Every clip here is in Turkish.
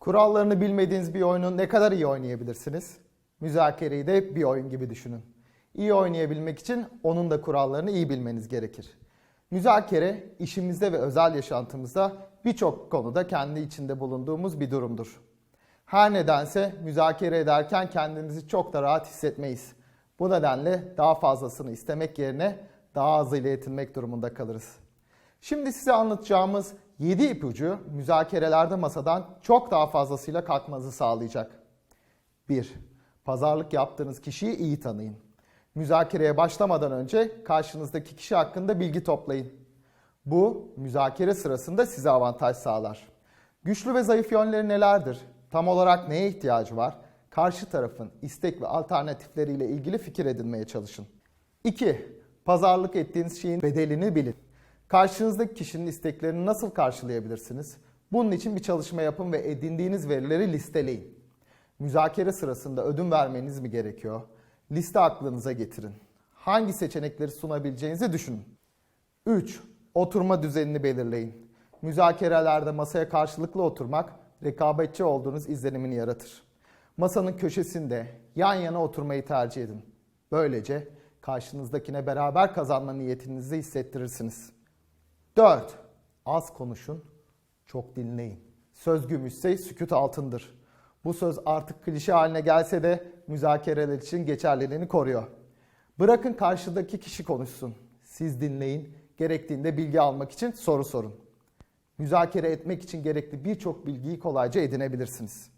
Kurallarını bilmediğiniz bir oyunu ne kadar iyi oynayabilirsiniz? Müzakereyi de bir oyun gibi düşünün. İyi oynayabilmek için onun da kurallarını iyi bilmeniz gerekir. Müzakere işimizde ve özel yaşantımızda birçok konuda kendi içinde bulunduğumuz bir durumdur. Her nedense müzakere ederken kendimizi çok da rahat hissetmeyiz. Bu nedenle daha fazlasını istemek yerine daha azıyla yetinmek durumunda kalırız. Şimdi size anlatacağımız 7 ipucu müzakerelerde masadan çok daha fazlasıyla kalkmanızı sağlayacak. 1. Pazarlık yaptığınız kişiyi iyi tanıyın. Müzakereye başlamadan önce karşınızdaki kişi hakkında bilgi toplayın. Bu müzakere sırasında size avantaj sağlar. Güçlü ve zayıf yönleri nelerdir? Tam olarak neye ihtiyacı var? Karşı tarafın istek ve alternatifleriyle ilgili fikir edinmeye çalışın. 2. Pazarlık ettiğiniz şeyin bedelini bilin. Karşınızdaki kişinin isteklerini nasıl karşılayabilirsiniz? Bunun için bir çalışma yapın ve edindiğiniz verileri listeleyin. Müzakere sırasında ödün vermeniz mi gerekiyor? Liste aklınıza getirin. Hangi seçenekleri sunabileceğinizi düşünün. 3. Oturma düzenini belirleyin. Müzakerelerde masaya karşılıklı oturmak rekabetçi olduğunuz izlenimini yaratır. Masanın köşesinde yan yana oturmayı tercih edin. Böylece karşınızdakine beraber kazanma niyetinizi hissettirirsiniz. 4. Az konuşun, çok dinleyin. Söz gümüşse sükut altındır. Bu söz artık klişe haline gelse de müzakereler için geçerliliğini koruyor. Bırakın karşıdaki kişi konuşsun. Siz dinleyin, gerektiğinde bilgi almak için soru sorun. Müzakere etmek için gerekli birçok bilgiyi kolayca edinebilirsiniz.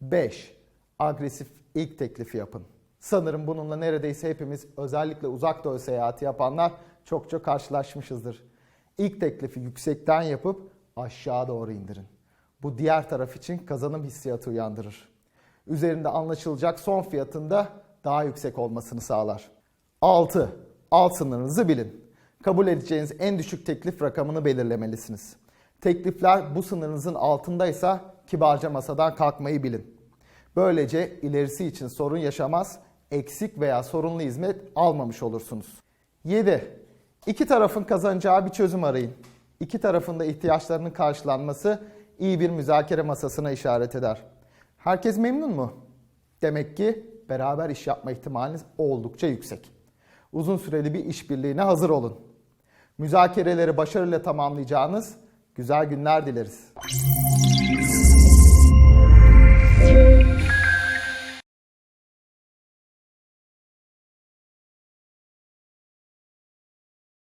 5. Agresif ilk teklifi yapın. Sanırım bununla neredeyse hepimiz özellikle uzak doğu seyahati yapanlar çok çok karşılaşmışızdır. İlk teklifi yüksekten yapıp aşağı doğru indirin. Bu diğer taraf için kazanım hissiyatı uyandırır. Üzerinde anlaşılacak son fiyatında daha yüksek olmasını sağlar. 6. Alt sınırınızı bilin. Kabul edeceğiniz en düşük teklif rakamını belirlemelisiniz. Teklifler bu sınırınızın altındaysa kibarca masadan kalkmayı bilin. Böylece ilerisi için sorun yaşamaz, eksik veya sorunlu hizmet almamış olursunuz. 7. İki tarafın kazanacağı bir çözüm arayın. İki tarafın da ihtiyaçlarının karşılanması iyi bir müzakere masasına işaret eder. Herkes memnun mu? Demek ki beraber iş yapma ihtimaliniz oldukça yüksek. Uzun süreli bir işbirliğine hazır olun. Müzakereleri başarıyla tamamlayacağınız güzel günler dileriz.